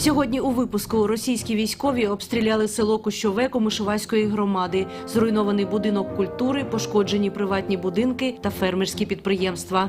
Сьогодні у випуску російські військові обстріляли село Кущове Комишувацької громади, зруйнований будинок культури, пошкоджені приватні будинки та фермерські підприємства.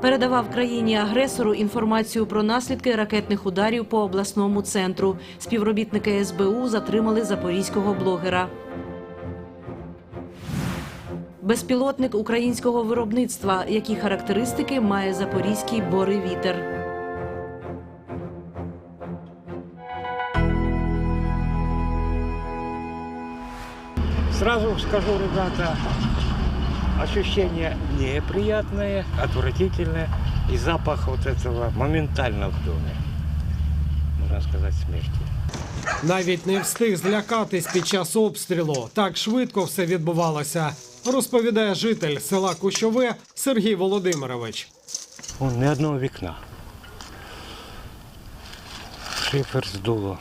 Передавав країні агресору інформацію про наслідки ракетних ударів по обласному центру. Співробітники СБУ затримали запорізького блогера Безпілотник українського виробництва. Які характеристики має запорізький боревітер? Сразу скажу, ребята, ощущения неприятные, отвратительные. И запах вот этого моментально в доме. Можно сказать, смерти. Навіть не встиг злякатись під час обстрілу. Так швидко все відбувалося, розповідає житель села Кущове Сергій Володимирович. Вон ни одного вікна. Шифер здуло.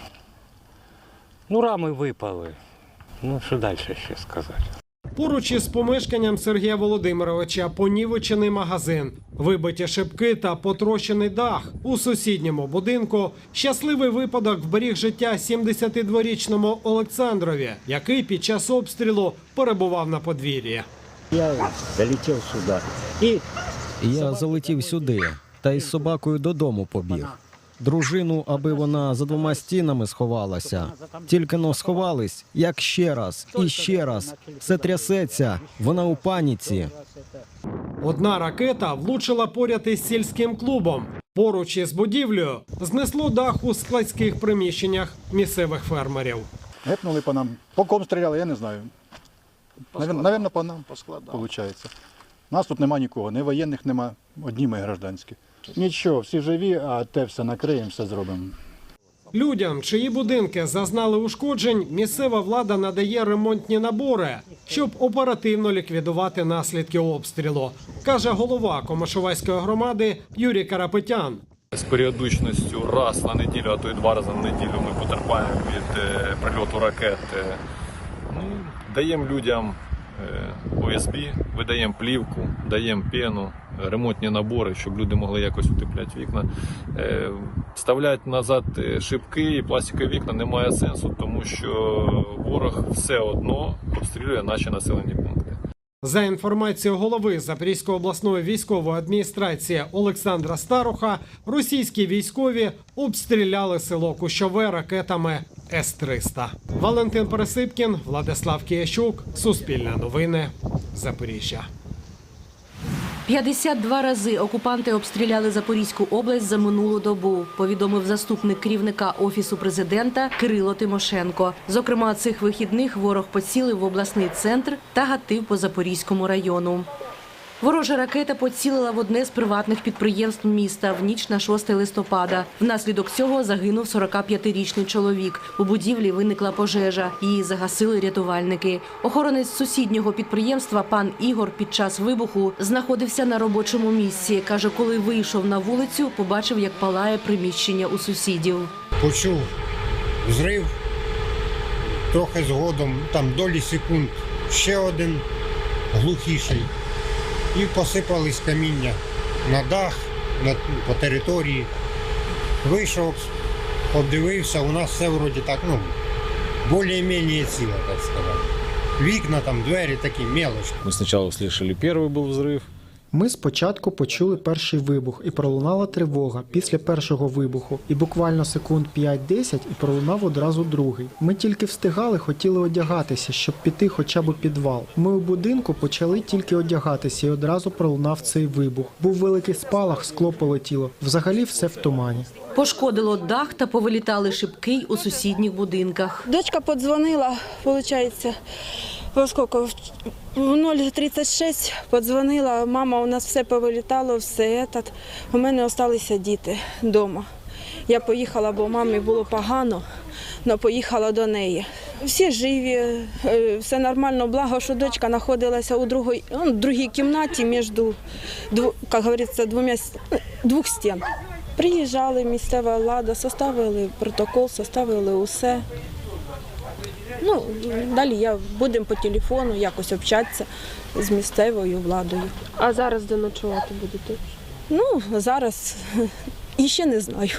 Ну, рами випали. Ну, що далі ще сказати? Поруч із помешканням Сергія Володимировича понівечений магазин, вибиті шибки та потрощений дах. У сусідньому будинку щасливий випадок вберіг життя 72-річному Олександрові, який під час обстрілу перебував на подвір'ї. Я залетел сюда. И Я залетів сюди та із собакою додому побіг. Дружину, аби вона за двома стінами сховалася. Тільки но сховались, як ще раз і ще раз. Все трясеться, вона у паніці. Одна ракета влучила поряд із сільським клубом. Поруч із будівлею знесло дах у складських приміщеннях місцевих фермерів. Гепнули по нам. По ком стріляли, я не знаю. Навірно, по нам, виходить. Нас тут нема нікого, ні воєнних нема, одні ми гражданські. Нічого, всі живі, а те все накриємо, все зробимо. Людям, чиї будинки зазнали ушкоджень, місцева влада надає ремонтні набори, щоб оперативно ліквідувати наслідки обстрілу, каже голова Комишувацької громади Юрій Карапетян. З періодичністю раз на неділю, а то й два рази на неділю ми потерпаємо від е, прильоту ракет. Е, Ну, даємо людям ОСБ, видаємо плівку, даємо пену, е, ремонтні набори, щоб люди могли якось утепляти вікна. Е, Вставляти назад е, шибки і пластикові вікна немає сенсу, тому що ворог все одно обстрілює наші населені пункти. За інформацією голови Запорізької обласної військової адміністрації Олександра Старуха, російські військові обстріляли село Кущове ракетами С-300. Валентин Пересипкін, Владислав Киящук, Суспільне новини, Запоріжжя. 52 рази окупанти обстріляли Запорізьку область за минулу добу, повідомив заступник керівника офісу президента Кирило Тимошенко. Зокрема, цих вихідних ворог поцілив в обласний центр та гатив по Запорізькому району. Ворожа ракета поцілила в одне з приватних підприємств міста в ніч на 6 листопада. Внаслідок цього загинув 45-річний чоловік. У будівлі виникла пожежа. Її загасили рятувальники. Охоронець сусіднього підприємства пан Ігор під час вибуху знаходився на робочому місці. каже, коли вийшов на вулицю, побачив, як палає приміщення у сусідів. почув взрив, трохи згодом, там долі секунд, ще один глухіший І посипались каміння на дах, на, по території. Вийшов, обдивився, у нас все вроді так, ну, більш-менш ціло, так сказати. Вікна, там, двері такі мелочі. Мы сначала услышали первый был взрыв, ми спочатку почули перший вибух і пролунала тривога після першого вибуху, і буквально секунд 5-10 і пролунав одразу другий. Ми тільки встигали, хотіли одягатися, щоб піти хоча б у підвал. Ми у будинку почали тільки одягатися, і одразу пролунав цей вибух. Був великий спалах, скло полетіло. Взагалі все в тумані. Пошкодило дах та повилітали шибки у сусідніх будинках. Дочка подзвонила, виходить, во скільки? В 0.36 подзвонила, мама, у нас все повилітало, все. Этот. У мене залишилися діти вдома. Я поїхала, бо мамі було погано, але поїхала до неї. Всі живі, е, все нормально, благо, що дочка знаходилася у другій, ну, другій кімнаті між, говориться, двома, двох стін. Приїжджали місцева влада, составили протокол, составили усе. Ну, далі я будемо по телефону якось общатися з місцевою владою. А зараз де ночувати будете? Ну, зараз іще не знаю.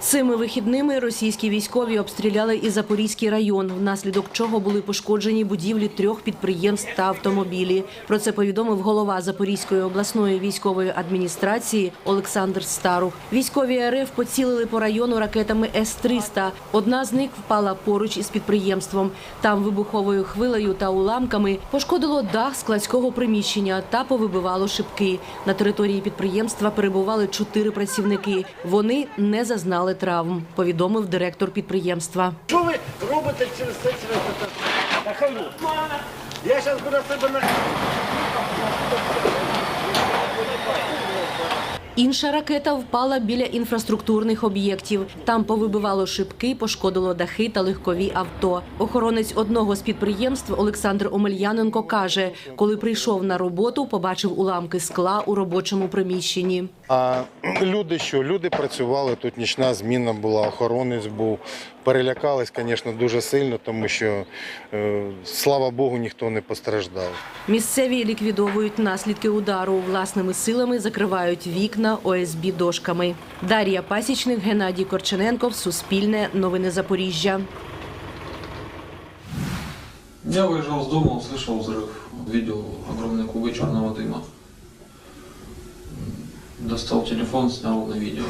Цими вихідними російські військові обстріляли і Запорізький район, внаслідок чого були пошкоджені будівлі трьох підприємств та автомобілі. Про це повідомив голова Запорізької обласної військової адміністрації Олександр Старух. Військові РФ поцілили по району ракетами С-300. Одна з них впала поруч із підприємством. Там вибуховою хвилею та уламками пошкодило дах складського приміщення та повибивало шибки. На території підприємства перебували чотири працівники. Вони не зазнали травм, повідомив директор підприємства. Що ви робите через це. Я зараз буду себе на... Інша ракета впала біля інфраструктурних об'єктів. Там повибивало шибки, пошкодило дахи та легкові авто. Охоронець одного з підприємств Олександр Омельяненко каже, коли прийшов на роботу, побачив уламки скла у робочому приміщенні. А люди що? Люди працювали, тут нічна зміна була, охоронець був. Перелякались, звісно, дуже сильно, тому що, е, слава Богу, ніхто не постраждав. Місцеві ліквідовують наслідки удару. Власними силами закривають вікна ОСБ дошками. Дар'я Пасічник, Геннадій Корчененков, Суспільне, Новини Запоріжжя. Я выезжал с дома, услышал взрыв, видел огромные клубы черного дыма. Достал телефон, снял на видео.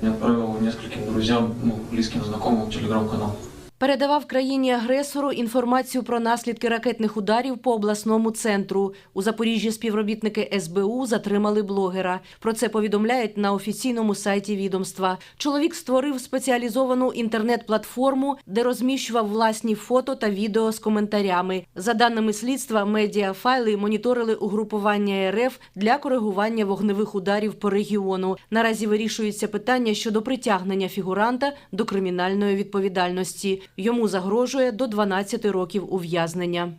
И отправил нескольким друзьям, ну, близким знакомым телеграм-канал. Передавав країні-агресору інформацію про наслідки ракетних ударів по обласному центру. У Запоріжжі співробітники СБУ затримали блогера. Про це повідомляють на офіційному сайті відомства. Чоловік створив спеціалізовану інтернет-платформу, де розміщував власні фото та відео з коментарями. За даними слідства, медіафайли моніторили угрупування РФ для коригування вогневих ударів по регіону. Наразі вирішується питання щодо притягнення фігуранта до кримінальної відповідальності. Йому загрожує до 12 років ув'язнення.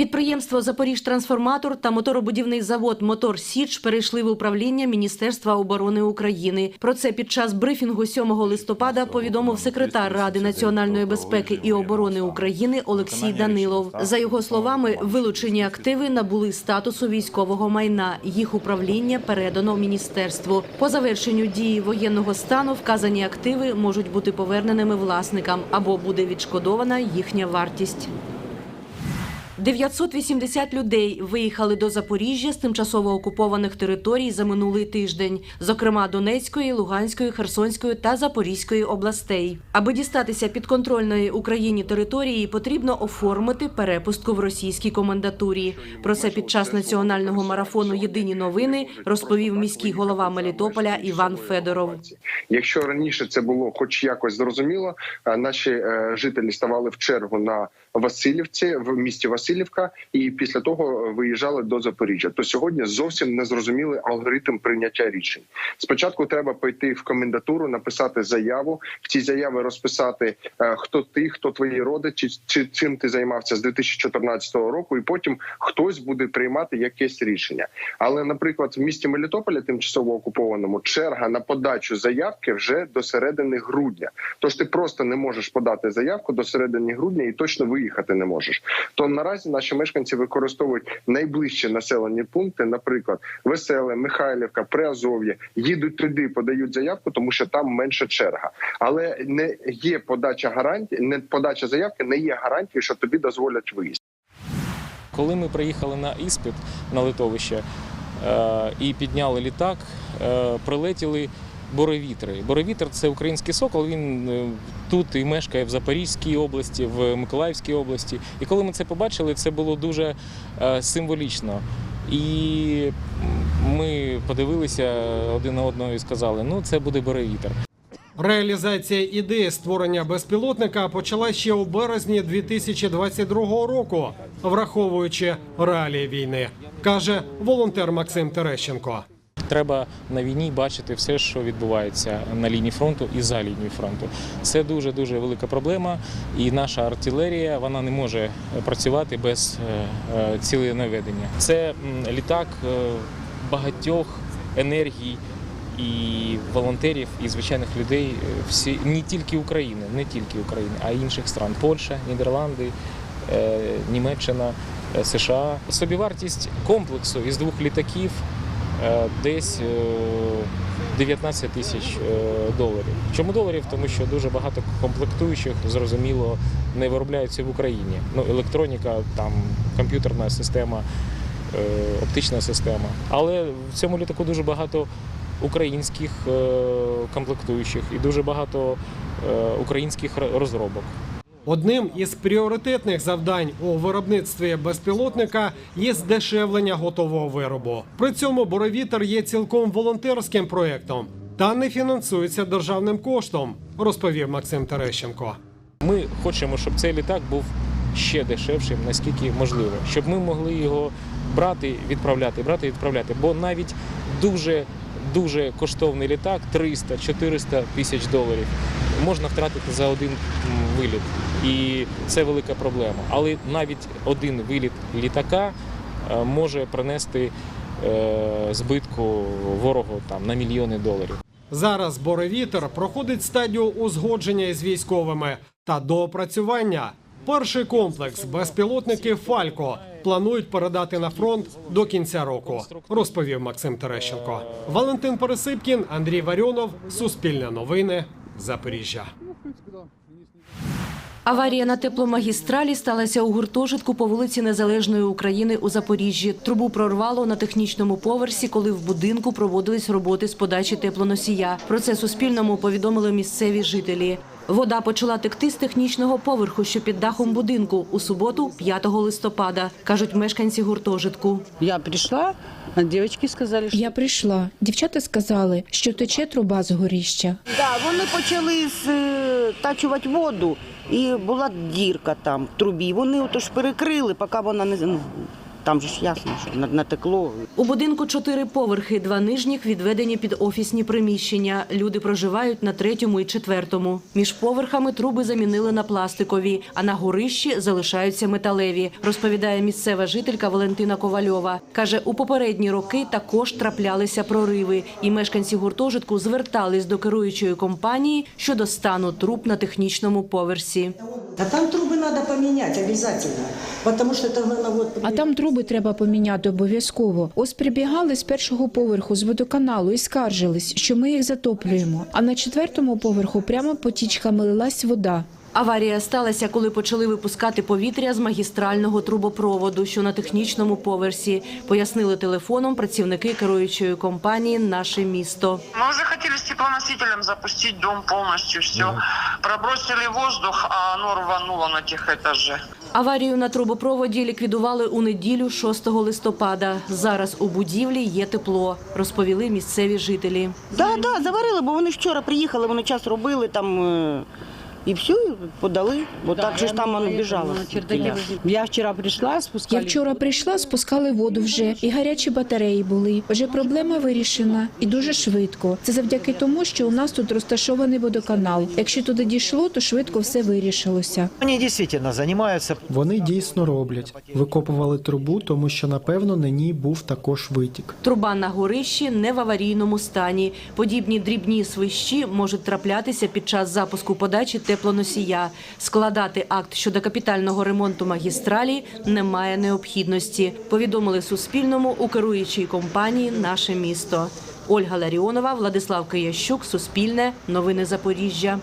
Підприємство «Запоріжтрансформатор» та моторобудівний завод «Мотор Січ» перейшли в управління Міністерства оборони України. Про це під час брифінгу 7 листопада повідомив секретар Ради національної безпеки і оборони України Олексій Данилов. За його словами, вилучені активи набули статусу військового майна. Їх управління передано міністерству. По завершенню дії воєнного стану вказані активи можуть бути поверненими власникам або буде відшкодована їхня вартість. 980 людей виїхали до Запоріжжя з тимчасово окупованих територій за минулий тиждень, зокрема Донецької, Луганської, Херсонської та Запорізької областей. Аби дістатися підконтрольної Україні території, потрібно оформити перепустку в російській комендатурі. Про це під час національного марафону Єдині новини розповів міський голова Мелітополя Іван Федоров. Якщо раніше це було хоч якось зрозуміло, е, наші е, жителі ставали в чергу на Васильівці в місті Васильівка, і після того виїжджали до Запоріжжя. То сьогодні зовсім не зрозумілий алгоритм прийняття рішень. Спочатку треба пойти в комендатуру, написати заяву. В цій заяві розписати е, хто ти, хто твої родичі, чи чим ти займався з 2014 року, і потім хтось буде приймати якесь рішення. Але, наприклад, в місті Мелітополя, тимчасово окупованому, черга на подачу заявки вже до середини грудня. Тож ти просто не можеш подати заявку до середини грудня і точно виїхати не можеш. То наразі наші мешканці використовують найближчі населені пункти, наприклад, Веселе, Михайлівка, Приазов'я, їдуть туди, подають заявку, тому що там менша черга. Але не є подача гарантії, не подача заявки, не є гарантією, що тобі дозволять виїзд. Коли ми приїхали на іспит на литовище е, і підняли літак, е, прилетіли боровітри. Боровітер це український сокол. Він е, тут і мешкає в Запорізькій області, в Миколаївській області. І коли ми це побачили, це було дуже е, символічно. І ми подивилися один на одного і сказали: ну це буде боровітер. Реалізація ідеї створення безпілотника почалась ще у березні 2022 року, враховуючи реалії війни, каже волонтер Максим Терещенко. Треба на війні бачити все, що відбувається на лінії фронту і за лінією фронту. Це дуже дуже велика проблема, і наша артилерія вона не може працювати без е, е, ціленаведення. Це літак е, багатьох енергій. І волонтерів, і звичайних людей всі не тільки України, не тільки України, а й інших стран Польща, Нідерланди, Німеччина, США. Собівартість комплексу із двох літаків десь е, 19 тисяч е, доларів. Чому доларів? Тому що дуже багато комплектуючих, зрозуміло, не виробляються в Україні. Ну, електроніка, там комп'ютерна система, е, оптична система. Але в цьому літаку дуже багато українських е, комплектуючих і дуже багато е, українських розробок. Одним із пріоритетних завдань у виробництві безпілотника є здешевлення готового виробу. При цьому Боровітер є цілком волонтерським проєктом та не фінансується державним коштом, розповів Максим Терещенко. Ми хочемо, щоб цей літак був ще дешевшим, наскільки можливо, щоб ми могли його брати, відправляти, брати, відправляти. Бо навіть дуже дуже коштовний літак 300-400 тисяч доларів можна втратити за один виліт. І це велика проблема. Але навіть один виліт літака е, може принести е, збитку ворогу там на мільйони доларів. Зараз Боровітер проходить стадію узгодження із військовими та доопрацювання. Перший комплекс безпілотники Фалько планують передати на фронт до кінця року, розповів Максим Терещенко. Валентин Пересипкін, Андрій Варіонов, Суспільне новини, Запоріжжя. Аварія на тепломагістралі сталася у гуртожитку по вулиці Незалежної України у Запоріжжі. Трубу прорвало на технічному поверсі, коли в будинку проводились роботи з подачі теплоносія. Про це Суспільному повідомили місцеві жителі. Вода почала текти з технічного поверху, що під дахом будинку у суботу, 5 листопада, кажуть мешканці гуртожитку. Я прийшла, а дівчатки сказали, що Я прийшла. Дівчата сказали, що тече труба з горіща. да, вони почали стачувати воду, і була дірка там в трубі. Вони отож перекрили, поки вона не ну, там же ж ясно, що на- натекло. У будинку чотири поверхи, два нижніх відведені під офісні приміщення. Люди проживають на третьому і четвертому. Між поверхами труби замінили на пластикові, а на горищі залишаються металеві. Розповідає місцева жителька Валентина Ковальова. каже, у попередні роки також траплялися прориви, і мешканці гуртожитку звертались до керуючої компанії щодо стану труб на технічному поверсі. А там трубы надо поменять обязательно, потому что это наверное, А там труби треба поміняти обов'язково. Ось прибігали з першого поверху з водоканалу і скаржились, що ми їх затоплюємо. А на четвертому поверху прямо потічками лилась вода. Аварія сталася, коли почали випускати повітря з магістрального трубопроводу, що на технічному поверсі, пояснили телефоном працівники керуючої компанії Наше місто. Мы уже хотели с теплоносителем запустить дом полностью, все. Пробросили воздух, а оно рвануло на тех этаже. Аварію на трубопроводі ліквідували у неділю 6 листопада. Зараз у будівлі є тепло, розповіли місцеві жителі. Да, да, заварили, бо вони вчора приїхали, вони час робили там. І все, і подали, бо так же ж там воно біжало. Я вчера пришла, спускали. Я вчора прийшла, спускали воду вже, і гарячі батареї були. Вже проблема вирішена і дуже швидко. Це завдяки тому, що у нас тут розташований водоканал. Якщо туди дійшло, то швидко все вирішилося. Они действительно занимаются Вони дійсно роблять. Викопували трубу, тому що напевно на ній був також витік. Труба на горищі не в аварійному стані. Подібні дрібні свищі можуть траплятися під час запуску подачі теплоносія. Складати акт щодо капітального ремонту магістралі немає необхідності. Повідомили Суспільному у керуючій компанії Наше місто. Ольга Ларіонова, Владислав Киящук, Суспільне, Новини Запоріжжя.